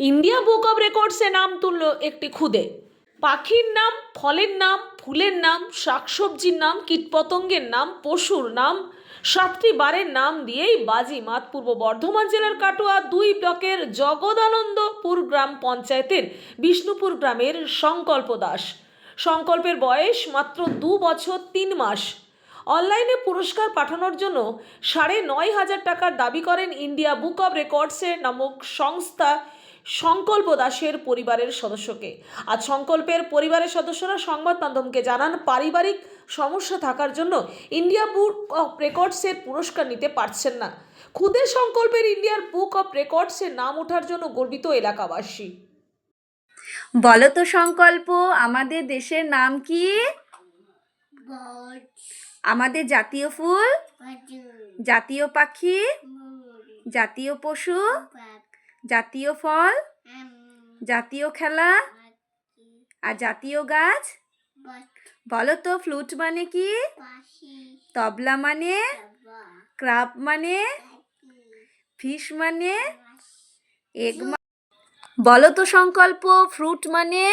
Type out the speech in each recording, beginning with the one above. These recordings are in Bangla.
ইন্ডিয়া বুক অব রেকর্ডসে নাম তুলল একটি খুদে। পাখির নাম, ফলের নাম, ফুলের নাম, শাকসবজির নাম, কীটপতঙ্গের নাম, পশুর নাম, সাতটি বারের নাম দিয়েই বাজি মাত পূর্ব বর্ধমান জেলার কাটোয়া দুই ব্লকের জগদানন্দপুর গ্রাম পঞ্চায়েতের বিষ্ণুপুর গ্রামের সংকল্প দাস। সংকল্পের বয়স মাত্র দু বছর তিন মাস। অনলাইনে পুরস্কার পাঠানোর জন্য সাড়ে নয় হাজার টাকার দাবি করেন ইন্ডিয়া বুক অব রেকর্ডসের নামক সংস্থা সংকল্প দাসের পরিবারের সদস্যকে। আজ সংকল্পের পরিবারের সদস্যরা সংবাদ মাধ্যমকে জানান পারিবারিক সমস্যা থাকার জন্য ইন্ডিয়া বুক অফ রেকর্ডসের পুরস্কার নিতে পারছেন না। খুদে সংকল্পের ইন্ডিয়ার বুক অফ রেকর্ডসের নাম ওঠার জন্য গর্বিত এলাকাবাসী। বলো তো সংকল্প আমাদের দেশের নাম কি? আমাদের জাতীয় ফুল? জাতীয় পাখি? জাতীয় পশু? জাতীয় ফল জাতীয় খেলা আর জাতীয় গাছ? বলো তো ফ্লুট মানে কি? তবলা মানে? ক্রাব মানে? ফিশ মানে? এগ বলো তো সংকল্প ফ্রুট মানে?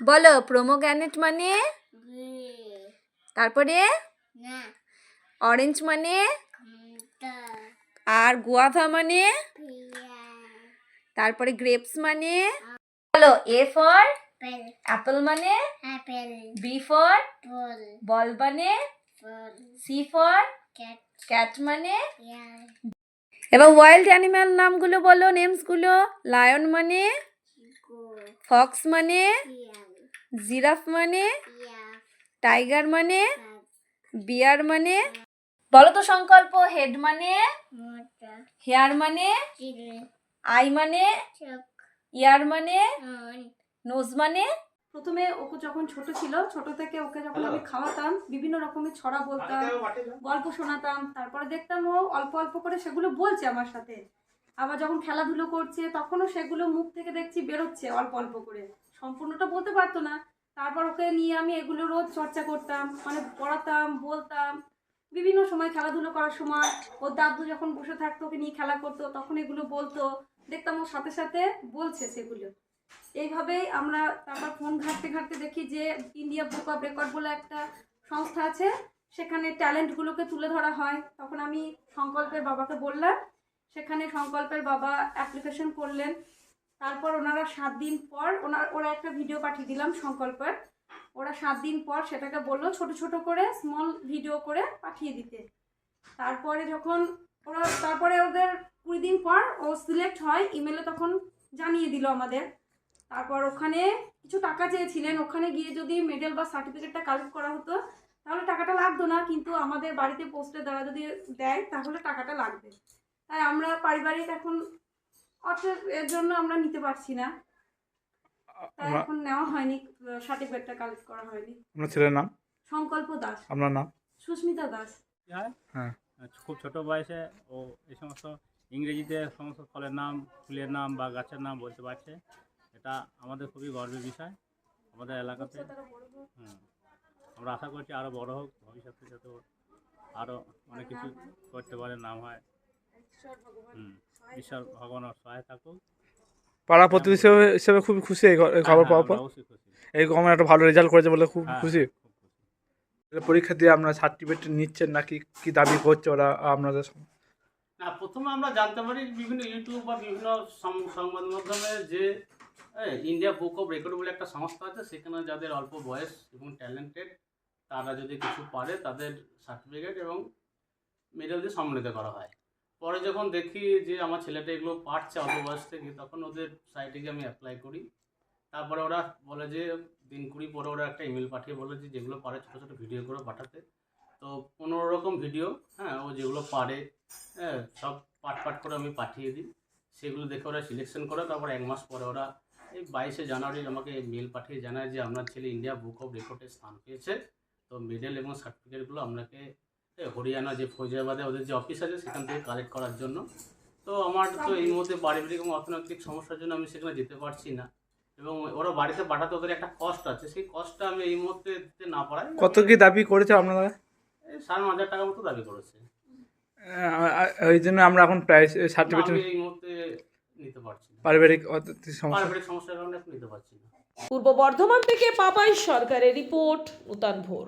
বলো প্রোমোগ্যানেট মানে? তারপরে? অরেঞ্জ মানে? আর গুয়াভা মানে? তারপরে গ্রেপস মানে? বলো এ ফর পেল অ্যাপল মানে? B for ball. মানে? C for cat. ক্যাট মানে? এবার ওয়াইল্ড অ্যানিম্যাল নামগুলো বলো নেমসগুলো। লায়ন মানে? ফক্স মানে? জিরাফ মানে? টাইগার মানে? বিয়ার মানে? বলো তো সংকল্প হেড মানে? হেয়ার মানে? আই মানে? চোখ। ইয়ার মানে? মন নোজ মানে? প্রথমে ওকে যখন ছোট ছিল ছোট থেকে ওকে যখন আমি খাওয়াতাম বিভিন্ন রকমের ছড়া বলতাম গল্প শোনাতাম তারপরে দেখতাম ও অল্প অল্প করে সেগুলো বলছে আমার সাথে। আবার যখন খেলাধুলো করছে তখনও সেগুলো মুখ থেকে দেখছি বেরোচ্ছে অল্প অল্প করে। সম্পূর্ণটা বলতে পারতো না। তারপর ওকে নিয়ে আমি এগুলো রোজ চর্চা করতাম মানে পড়াতাম বলতাম। বিভিন্ন সময় খেলাধুলো করার সময় ওর দাদু যখন বসে থাকতো, ওকে নিয়ে খেলা করতো, তখন এগুলো বলতো। দেখতাম ওর সাথে সাথে বলছে সেগুলো। এইভাবেই আমরা তারপর ফোন ঘাঁটতে ঘাঁটতে দেখি যে ইন্ডিয়া বুক অফ রেকর্ড বলে একটা সংস্থা আছে, সেখানে ট্যালেন্টগুলোকে তুলে ধরা হয়। তখন আমি সংকল্পের বাবাকে বললাম, সেখানে সংকল্পের বাবা অ্যাপ্লিকেশন করলেন। তারপর ওনারা সাত দিন পর ওনার, ওরা একটা ভিডিও পাঠিয়ে দিলাম সংকল্পের। ওরা সাত দিন পর সেটাকে বলল ছোট ছোট করে স্মল ভিডিও করে পাঠিয়ে দিতে। তারপরে যখন ওরা, তারপরে ওদের কুড়ি দিন পর ও সিলেক্ট হয় ইমেলে তখন জানিয়ে দিল আমাদের। তারপর ওখানে কিছু টাকা চেয়েছিলেন, ওখানে গিয়ে যদি মেডেল বা সার্টিফিকেটটা কালেক্ট করা হতো, তাহলে টাকাটা লাগতো না, কিন্তু আমাদের বাড়িতে পোস্টের দ্বারা যদি দেয়, তাহলে টাকাটা লাগবে। তাই আমরা পারিবারিক এখন অর্থের জন্য আমরা নিতে পারছি না। এখন নেওয়া হয়নি সার্টিফিকেটটা কালেক্ট করা হয়নি। আপনার ছেলের নাম? সংকল্প দাস। আপনার নাম? সুস্মিতা দাস। হ্যাঁ। খুব ছোট বয়সে ও এই সমস্ত ইংরেজিতে সমস্ত ফলের নাম ফুলের নাম বা গাছের নাম বলতে পারছে। এটা আমাদের খুবই গর্বের বিষয় আমাদের এলাকাতে। হুম আমরা আশা করছি আরও বড় হোক ভবিষ্যতে যাতে আরও অনেক কিছু করতে পারে নাম হয়। হুম ঈশ্বর ভগবান সহায় থাকুক পাড়া প্রতিবেশী হিসেবে খুব খুশি এই খবর হ্যাঁ, পাওয়ার পর। এই কমন একটা ভালো রেজাল্ট করেছে বলে খুব হ্যাঁ, খুশি। পরীক্ষা দিয়ে আপনারা সার্টিফিকেট নিচ্ছেন নাকি কি দাবি করছে ওরা আপনাদের না প্রথমে আমরা জানতে পারি বিভিন্ন ইউটিউব বা বিভিন্ন সংবাদ মাধ্যমে যে ইন্ডিয়া বুক অফ রেকর্ড বলে একটা সংস্থা আছে সেখানে যাদের অল্প বয়স এবং ট্যালেন্টেড তারা যদি কিছু পারে তাদের সার্টিফিকেট এবং মেডেল দিয়ে সম্মানিত করা হয়। পরে যখন দেখি যে আমার ছেলেটা এগুলো পারছে অল্প বয়স থেকে, তখন ওদের সাইটে গিয়ে আমি অ্যাপ্লাই করি। তারপরে ওরা বলে যে, দিন কুড়ি পরে ওরা একটা ইমেল পাঠিয়ে বলে যে, যেগুলো পারে ছোটো ছোটো ভিডিও করে পাঠাতে। তো পনেরো রকম ভিডিও হ্যাঁ ও যেগুলো পারে হ্যাঁ সব পাট পাট করে আমি পাঠিয়ে দিই। সেগুলো দেখে ওরা সিলেকশন করে, তারপর এক মাস পরে ওরা এই বাইশে জানুয়ারি আমাকে মেল পাঠিয়ে জানায় যে, আপনার ছেলে ইন্ডিয়া বুক অফ রেকর্ডে স্থান পেয়েছে। তো মেডেল এবং সার্টিফিকেটগুলো আপনাকে হরিয়ানা যে ফৈজাবাদে ওদের যে অফিস আছে সেখান থেকে কালেক্ট করার জন্য। তো আমার তো এই মুহূর্তে পারিবারিক এবং অর্থনৈতিক সমস্যার জন্য আমি সেখানে যেতে পারছি না। এবং ওরা বাড়িতে পাঠাতে ওদের একটা কষ্ট আছে। সেই কষ্টটা আমি এই মুহূর্তে দিতে না পারায় কত কি দাবি করেছে আপনারা? সাড়ে ন হাজার টাকা মতো দাবি করেছে। ওই জন্য আমরা এখন প্রাইস সার্টিফিকেট এই মুহূর্তে নিতে পারছি না। পারিবারিক পারিবারিক সমস্যার কারণে নিতে পারছি না। পূর্ব বর্ধমান থেকে পাপাই সরকারের রিপোর্ট নূতন ভোর